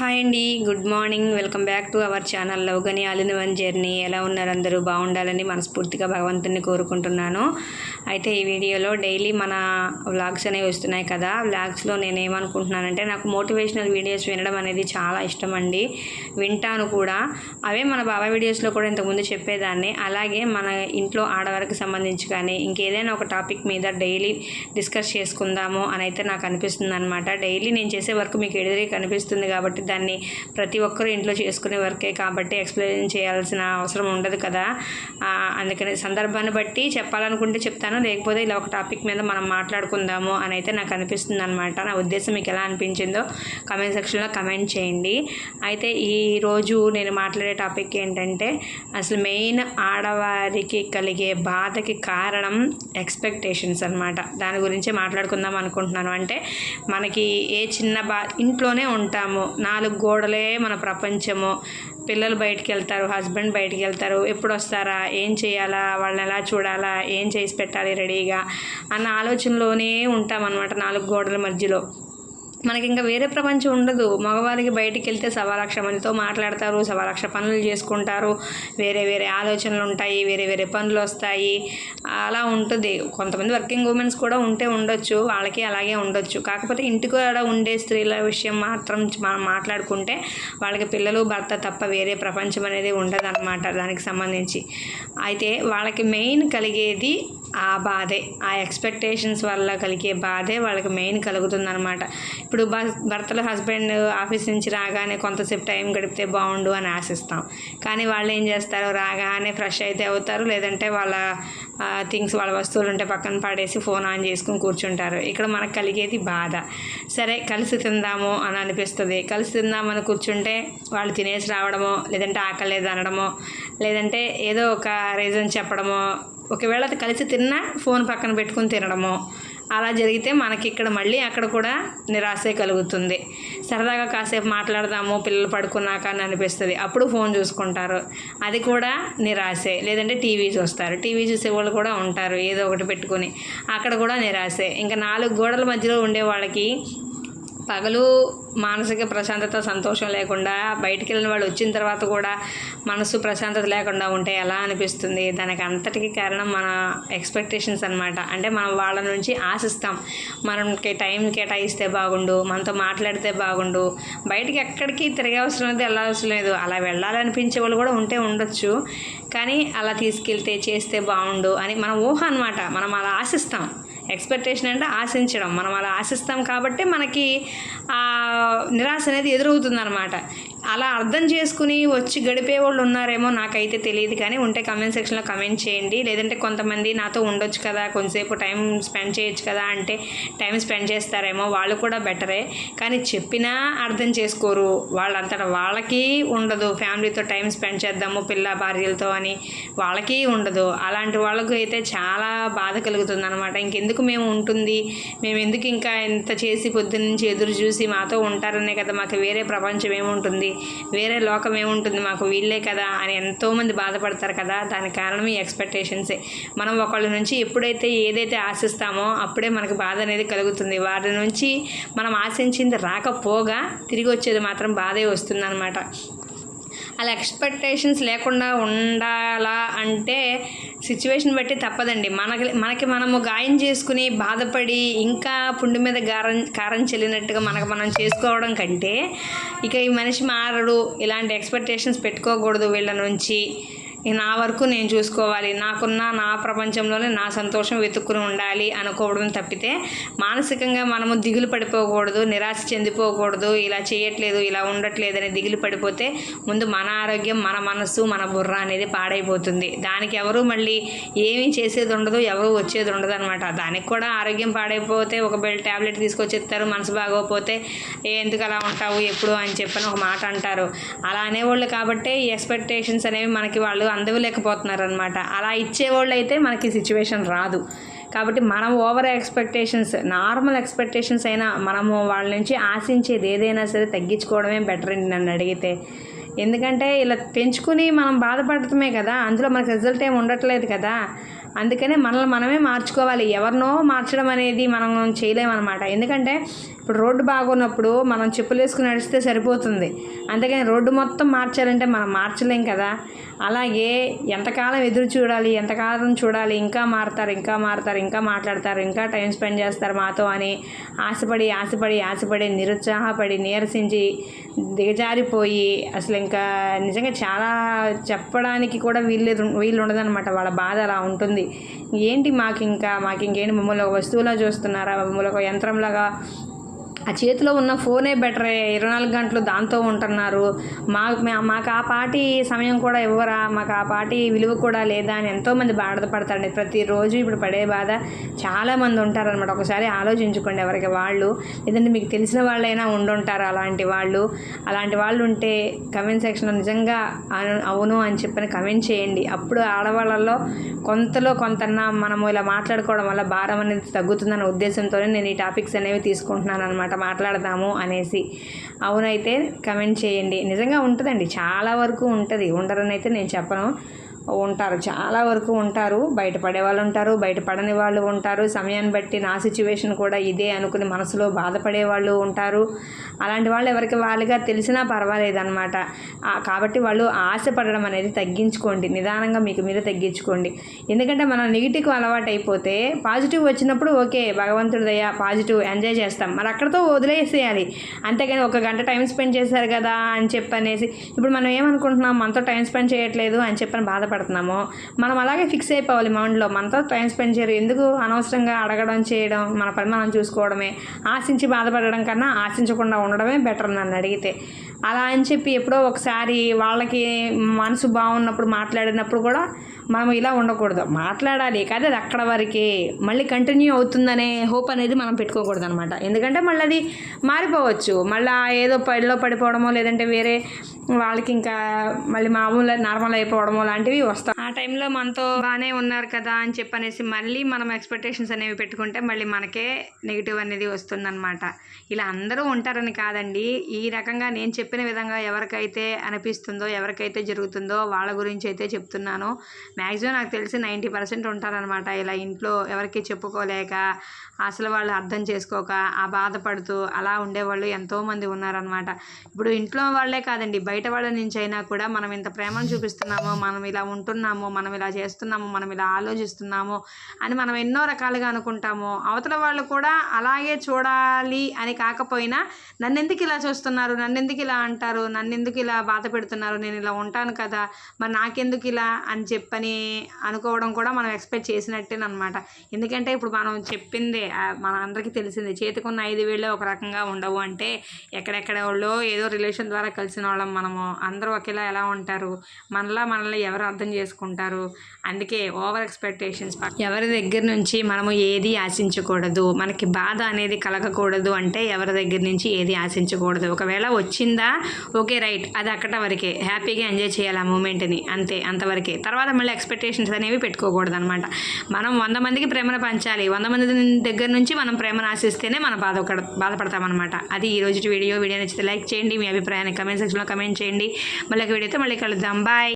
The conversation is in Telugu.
హాయ్ అండి good morning. Welcome back to our channel లవ్గని all in one journey. ఎలా ఉన్నారు అందరూ? బాగుండాలని మనస్ఫూర్తిగా భగవంతుని కోరుకుంటున్నాను. అయితే ఈ వీడియోలో డైలీ మన వ్లాగ్స్ అనేవి వస్తున్నాయి కదా. వ్లాగ్స్లో నేను ఏమనుకుంటున్నానంటే నాకు మోటివేషనల్ వీడియోస్ వినడం అనేది చాలా ఇష్టం అండి. వింటాను కూడా. అవే మన బాబా వీడియోస్లో కూడా ఇంతకుముందు చెప్పేదాన్ని. అలాగే మన ఇంట్లో ఆడవారికి సంబంధించి కానీ ఇంకేదైనా ఒక టాపిక్ మీద డైలీ డిస్కస్ చేసుకుందాము అని అయితే నాకు అనిపిస్తుంది అనమాట డైలీ నేను చేసే వర్క్ మీకు ఎదురే కనిపిస్తుంది కాబట్టి దాన్ని ప్రతి ఒక్కరూ ఇంట్లో చేసుకునే వర్కే కాబట్టి ఎక్స్ప్లెయిన్ చేయాల్సిన అవసరం ఉండదు కదా. అందుకని సందర్భాన్ని బట్టి చెప్పాలనుకుంటే చెప్తాను. లేకపోతే ఇలా ఒక టాపిక్ మీద మనం మాట్లాడుకుందాము అని అయితే నాకు అనిపిస్తుంది అనమాట నా ఉద్దేశం మీకు ఎలా అనిపించిందో కమెంట్ సెక్షన్లో కమెంట్ చేయండి. అయితే ఈరోజు నేను మాట్లాడే టాపిక్ ఏంటంటే అసలు మెయిన్ ఆడవారికి కలిగే బాధకి కారణం ఎక్స్పెక్టేషన్స్ అనమాట దాని గురించి మాట్లాడుకుందాం అనుకుంటున్నాను. అంటే మనకి ఏ చిన్న బా ఇంట్లోనే ఉంటాము. నాలుగు గోడలే మన ప్రపంచము. పిల్లలు బయటికి వెళ్తారు హస్బెండ్ బయటికి వెళ్తారు ఎప్పుడు వస్తారా ఏం చేయాలా వాళ్ళని ఎలా చూడాలా ఏం చేసి పెట్టాలి రెడీగా అన్న ఆలోచనలోనే ఉంటామన్నమాట నాలుగు గోడల మధ్యలో. మనకి ఇంకా వేరే ప్రపంచం ఉండదు. మగవారికి బయటికి వెళ్తే సవాలక్ష మందితో మాట్లాడతారు సవాలక్ష పనులు చేసుకుంటారు. వేరే వేరే ఆలోచనలు ఉంటాయి వేరే వేరే పనులు వస్తాయి. అలా ఉంటుంది. కొంతమంది వర్కింగ్ ఉమెన్స్ కూడా ఉంటే ఉండొచ్చు వాళ్ళకి అలాగే ఉండొచ్చు. కాకపోతే ఇంటికి కూడా ఉండే స్త్రీల విషయం మాత్రం మనం మాట్లాడుకుంటే వాళ్ళకి పిల్లలు భర్త తప్ప వేరే ప్రపంచం అనేది ఉండదు అనమాట దానికి సంబంధించి. అయితే వాళ్ళకి మెయిన్ కలిగేది ఆ బాధే ఆ ఎక్స్పెక్టేషన్స్ వల్ల కలిగే బాధే వాళ్ళకి మెయిన్ కలుగుతుందనమాట ఇప్పుడు భర్తలు హస్బెండ్ ఆఫీస్ నుంచి రాగానే కొంతసేపు టైం గడిపితే బాగుండు అని ఆశిస్తాం. కానీ వాళ్ళు ఏం చేస్తారు రాగానే ఫ్రెష్ అయితే అవుతారు లేదంటే వాళ్ళ థింగ్స్ వాళ్ళ వస్తువులు ఉంటే పక్కన పడేసి ఫోన్ ఆన్ చేసుకుని కూర్చుంటారు. ఇక్కడ మనకు కలిగేది బాధ. సరే కలిసి తిందాము అని అనిపిస్తుంది. కలిసి తిందామని కూర్చుంటే వాళ్ళు తినేసి రావడమో లేదంటే ఆకలేదు అనడమో లేదంటే ఏదో ఒక రీజన్ చెప్పడమో ఒకవేళ అది కలిసి తిన్నా ఫోన్ పక్కన పెట్టుకుని తినడము. అలా జరిగితే మనకి ఇక్కడ మళ్ళీ అక్కడ కూడా నిరాశే కలుగుతుంది. సరదాగా కాసేపు మాట్లాడదాము పిల్లలు పడుకున్నాక అని అనిపిస్తుంది. అప్పుడు ఫోన్ చూసుకుంటారు. అది కూడా నిరాశే. లేదంటే టీవీ చూస్తారు. టీవీ చూసే వాళ్ళు కూడా ఉంటారు. ఏదో ఒకటి పెట్టుకుని. అక్కడ కూడా నిరాశే. ఇంకా నాలుగు గోడల మధ్యలో ఉండే వాళ్ళకి పగలు మానసిక ప్రశాంతత సంతోషం లేకుండా బయటికి వెళ్ళిన వాళ్ళు వచ్చిన తర్వాత కూడా మనసు ప్రశాంతత లేకుండా ఉంటే ఎలా అనిపిస్తుంది? దానికి అంతటికి కారణం మన ఎక్స్పెక్టేషన్స్ అనమాట అంటే మనం వాళ్ళ నుంచి ఆశిస్తాం. మనకి టైం కేటాయిస్తే బాగుండు మనతో మాట్లాడితే బాగుండు. బయటికి ఎక్కడికి తిరిగే అవసరం లేదు వెళ్ళవసరం లేదు. అలా వెళ్ళాలనిపించే వాళ్ళు కూడా ఉంటే ఉండొచ్చు. కానీ అలా తీసుకెళ్తే చేస్తే బాగుండు అని మన ఊహ అనమాట మనం అలా ఆశిస్తాం. ఎక్స్పెక్టేషన్ అంటే ఆశించడం. మనం అలా ఆశిస్తాం కాబట్టి మనకి ఆ నిరాశ అనేది ఎదురవుతుంది అనమాట అలా అర్థం చేసుకుని వచ్చి గడిపే వాళ్ళు ఉన్నారేమో నాకైతే తెలియదు కానీ ఉంటే కమెంట్ సెక్షన్లో కమెంట్ చేయండి. లేదంటే కొంతమంది నాతో ఉండొచ్చు కదా కొంతసేపు టైం స్పెండ్ చేయొచ్చు కదా అంటే టైం స్పెండ్ చేస్తారేమో వాళ్ళు కూడా బెటరే కానీ చెప్పినా అర్థం చేసుకోరు. వాళ్ళంతటా వాళ్ళకి ఉండదు. ఫ్యామిలీతో టైం స్పెండ్ చేద్దాము పిల్ల భార్యలతో అని వాళ్ళకి ఉండదు. అలాంటి వాళ్ళకు అయితే చాలా బాధ కలుగుతుంది అనమాట ఇంకెందుకు మేము ఉంటుంది? మేము ఎందుకు ఇంకా ఇంత చేసి పొద్దున్న నుంచి ఎదురు చూసి మాతో ఉంటారనే కదా మాకు వేరే ప్రపంచం ఏముంటుంది? వేరే లోకం ఏముంటుంది? మాకు వీళ్ళే కదా అని ఎంతోమంది బాధపడతారు కదా? దానికి కారణం ఈ ఎక్స్పెక్టేషన్సే మనం ఒకళ్ళ నుంచి ఎప్పుడైతే ఏదైతే ఆశిస్తామో అప్పుడే మనకు బాధ అనేది కలుగుతుంది. వారి నుంచి మనం ఆశించింది రాకపోగా తిరిగి వచ్చేది మాత్రం బాధే వస్తుందన్నమాట. అలా ఎక్స్పెక్టేషన్స్ లేకుండా ఉండాలా అంటే సిచ్యువేషన్ బట్టి తప్పదండి. మనకి మనకి మనము గాయం చేసుకుని బాధపడి ఇంకా పుండు మీద గారం కారం చెల్లినట్టుగా మనకు మనం చేసుకోవడం కంటే ఇక ఈ మనిషి మారడు ఇలాంటి ఎక్స్పెక్టేషన్స్ పెట్టుకోకూడదు వీళ్ళ నుంచి. నా వరకు నేను చూసుకోవాలి. నాకున్న నా ప్రపంచంలోనే నా సంతోషం వెతుక్కుని ఉండాలి అనుకోవడం తప్పితే మానసికంగా మనము దిగులు పడిపోకూడదు నిరాశ చెందిపోకూడదు ఇలా చేయట్లేదు ఇలా ఉండట్లేదు అని దిగులు పడిపోతే ముందు మన ఆరోగ్యం మన మనస్సు మన బుర్ర అనేది పాడైపోతుంది. దానికి ఎవరు మళ్ళీ ఏమీ చేసేది ఉండదు ఎవరు వచ్చేది ఉండదు అనమాట దానికి కూడా ఆరోగ్యం పాడైపోతే ఒక బెల్ ట్యాబ్లెట్ తీసుకొచ్చేస్తారు మనసు బాగోకపోతే "ఏ, ఎందుకు అలా ఉంటావు ఎప్పుడు? అని చెప్పని ఒక మాట అంటారు. అలా అనేవాళ్ళు కాబట్టి ఎక్స్పెక్టేషన్స్ అనేవి మనకి వాళ్ళు అందవలేకపోతున్నారు అనమాట అలా ఇచ్చేవాళ్ళు అయితే మనకి సిచ్యువేషన్ రాదు. కాబట్టి మనం ఓవర్ ఎక్స్పెక్టేషన్స్ నార్మల్ ఎక్స్పెక్టేషన్స్ అయినా మనము వాళ్ళ నుంచి ఆశించేది ఏదైనా సరే తగ్గించుకోవడమే బెటర్ అండి నన్ను అడిగితే. ఎందుకంటే ఇలా పెంచుకుని మనం బాధపడటమే కదా అందులో మనకు రిజల్ట్ ఏమి ఉండట్లేదు కదా. అందుకనే మనల్ని మనమే మార్చుకోవాలి. ఎవరినో మార్చడం అనేది మనం చేయలేమన్నమాట. ఎందుకంటే ఇప్పుడు రోడ్డు బాగున్నప్పుడు మనం చెప్పులు వేసుకుని నడిస్తే సరిపోతుంది. అందుకని రోడ్డు మొత్తం మార్చాలంటే మనం మార్చలేం కదా. అలాగే ఎంతకాలం ఎదురు చూడాలి ఎంతకాలం చూడాలి ఇంకా మారుతారు ఇంకా మారుతారు ఇంకా మాట్లాడతారు ఇంకా టైం స్పెండ్ చేస్తారు మాతో అని ఆశపడి ఆశపడి ఆశపడి నిరుత్సాహపడి నీరసించి దిగజారిపోయి అసలు ఇంకా నిజంగా చాలా చెప్పడానికి కూడా వీళ్ళు వీళ్ళు ఉండదన్నమాట. వాళ్ళ బాధ అలా ఉంటుంది. ఏంటి మాకు ఇంకా మాకు ఇంకేంటి మమ్మల్ని ఒక వస్తువులా చూస్తున్నారా? మమ్మల్ని ఒక యంత్రంలాగా ఆ చేతిలో ఉన్న ఫోనే బెటరే ఇరవై నాలుగు గంటలు దాంతో ఉంటున్నారు. మా మాకు ఆ పాటి సమయం కూడా ఇవ్వరా? మాకు ఆ పాటి విలువ కూడా లేదా అని ఎంతోమంది బాధపడతారండి ప్రతిరోజు ఇప్పుడు పడే బాధ చాలామంది ఉంటారనమాట ఒకసారి ఆలోచించుకోండి ఎవరికి వాళ్ళు. లేదంటే మీకు తెలిసిన వాళ్ళైనా ఉండుంటారు అలాంటి వాళ్ళు. అలాంటి వాళ్ళు ఉంటే కమెంట్ సెక్షన్లో నిజంగా అవును అని చెప్పని కమెంట్ చేయండి. అప్పుడు ఆడవాళ్ళలో కొంతలో కొంతన్నా మనము ఇలా మాట్లాడుకోవడం వల్ల భారం అనేది తగ్గుతుందన్న ఉద్దేశంతోనే నేను ఈ టాపిక్స్ అనేవి తీసుకుంటున్నాను అనమాట మాట్లాడదాము అనేసి. అవునైతే కమెంట్ చేయండి. నిజంగా ఉంటుందండి. చాలా వరకు ఉంటుంది. ఉండరని అయితే నేను చెప్పను. ఉంటారు. చాలా వరకు ఉంటారు. బయటపడే వాళ్ళు ఉంటారు. బయటపడని వాళ్ళు ఉంటారు. సమయాన్ని బట్టి నా సిచ్యువేషన్ కూడా ఇదే అనుకుని మనసులో బాధపడే వాళ్ళు ఉంటారు. అలాంటి వాళ్ళు ఎవరికి వాళ్ళుగా తెలిసినా పర్వాలేదు అనమాట కాబట్టి వాళ్ళు ఆశపడడం అనేది తగ్గించుకోండి. నిదానంగా మీకు మీరు తగ్గించుకోండి. ఎందుకంటే మనం నెగిటివ్ అలవాటు అయిపోతే పాజిటివ్ వచ్చినప్పుడు ఓకే భగవంతుడి దయ పాజిటివ్ ఎంజాయ్ చేస్తాం. మరి అక్కడతో వదిలేసేయాలి. అంతేగాని ఒక గంట టైం స్పెండ్ చేశారు కదా అని చెప్పనేసి ఇప్పుడు మనం ఏమనుకుంటున్నాం? మనతో టైం స్పెండ్ చేయట్లేదు అని చెప్పని బాధపడుతున్నాము మనం అలాగే ఫిక్స్ అయిపోవాలి మైండ్లో మనతో టైం స్పెండ్ చేయరు. ఎందుకు అనవసరంగా అడగడం చేయడం మన పని మనం చూసుకోవడమే? ఆశించి బాధపడడం కన్నా ఆశించకుండా ఉండడమే బెటర్ నన్ను అడిగితే. అలా అని చెప్పి ఎప్పుడో ఒకసారి వాళ్ళకి మనసు బాగున్నప్పుడు మాట్లాడినప్పుడు కూడా మనం ఇలా ఉండకూడదు. మాట్లాడాలి. కానీ అది అక్కడ వరకే. మళ్ళీ కంటిన్యూ అవుతుందనే హోప్ అనేది మనం పెట్టుకోకూడదు అనమాట ఎందుకంటే మళ్ళీ అది మారిపోవచ్చు. మళ్ళీ ఏదో పడిలో పడిపోవడమో లేదంటే వేరే వాళ్ళకి ఇంకా మళ్ళీ మామూలు నార్మల్ అయిపోవడమో లాంటివి వస్తాయి. ఆ టైంలో మనతో బాగానే ఉన్నారు కదా అని చెప్పనేసి మళ్ళీ మనం ఎక్స్పెక్టేషన్స్ అనేవి పెట్టుకుంటే మళ్ళీ మనకే నెగిటివ్ అనేది వస్తుందన్నమాట. ఇలా అందరూ ఉంటారని కాదండి. ఈ రకంగా నేను చెప్పిన విధంగా ఎవరికైతే అనిపిస్తుందో ఎవరికైతే జరుగుతుందో వాళ్ళ గురించి అయితే చెప్తున్నాను. మ్యాక్సిమం నాకు తెలిసి నైంటీ పర్సెంట్ ఉంటారనమాట ఇలా ఇంట్లో ఎవరికి చెప్పుకోలేక అసలు వాళ్ళు అర్థం చేసుకోక ఆ బాధపడుతూ అలా ఉండేవాళ్ళు ఎంతోమంది ఉన్నారనమాట ఇప్పుడు ఇంట్లో వాళ్ళే కాదండి బయట వాళ్ళ నుంచి అయినా కూడా మనం ఇంత ప్రేమను చూపిస్తున్నాము మనం ఇలా ఉంటున్నాము మనం ఇలా చేస్తున్నాము మనం ఇలా ఆలోచిస్తున్నాము అని మనం ఎన్నో రకాలుగా అనుకుంటాము అవతల వాళ్ళు కూడా అలాగే చూడాలి అని కాకపోయినా నన్ను ఎందుకు ఇలా చూస్తున్నారు నన్ను ఎందుకు ఇలా అంటారు నన్ను ఎందుకు ఇలా బాధ పెడుతున్నారు నేను ఇలా ఉంటాను కదా మరి నాకెందుకు ఇలా అని చెప్పని అనుకోవడం కూడా మనం ఎక్స్పెక్ట్ చేసినట్టేనమాట. ఎందుకంటే ఇప్పుడు మనం చెప్పిందే మన అందరికీ తెలిసిందే చేతికున్న ఐదు వేళ్ళు ఒక రకంగా ఉండవు అంటే ఎక్కడెక్కడ వాళ్ళు ఏదో రిలేషన్ ద్వారా కలిసిన వాళ్ళం మనము. అందరూ ఒకేలా ఎలా ఉంటారు? మనలా మనల్ని ఎవరు అర్థం చేసుకుంటారు? అందుకే ఓవర్ ఎక్స్పెక్టేషన్స్. ఎవరి దగ్గర నుంచి మనము ఏది ఆశించకూడదు? మనకి బాధ అనేది కలగకూడదు అంటే ఎవరి దగ్గర నుంచి ఏది ఆశించకూడదు? ఒకవేళ వచ్చిందా ఓకే రైట్ అది అక్కడ వరకే. హ్యాపీగా ఎంజాయ్ చేయాలి ఆ మూమెంట్ని. అంతే అంతవరకే. తర్వాత మళ్ళీ ఎక్స్పెక్టేషన్స్ అనేవి పెట్టుకోకూడదు అనమాట మనం వంద మందికి ప్రేమను పంచాలి. వంద మంది దగ్గర నుంచి మనం ప్రేమను ఆశిస్తేనే మనం బాధ బాధపడతామన్నమాట. అది ఈ రోజు వీడియో. వీడియో నచ్చితే లైక్ చేయండి. మీ అభిప్రాయాన్ని కమెంట్ సెక్షన్లో కమెంట్ చేయండి. మళ్ళీ వీడియోతో మళ్ళీ కలుద్దాం. బాయ్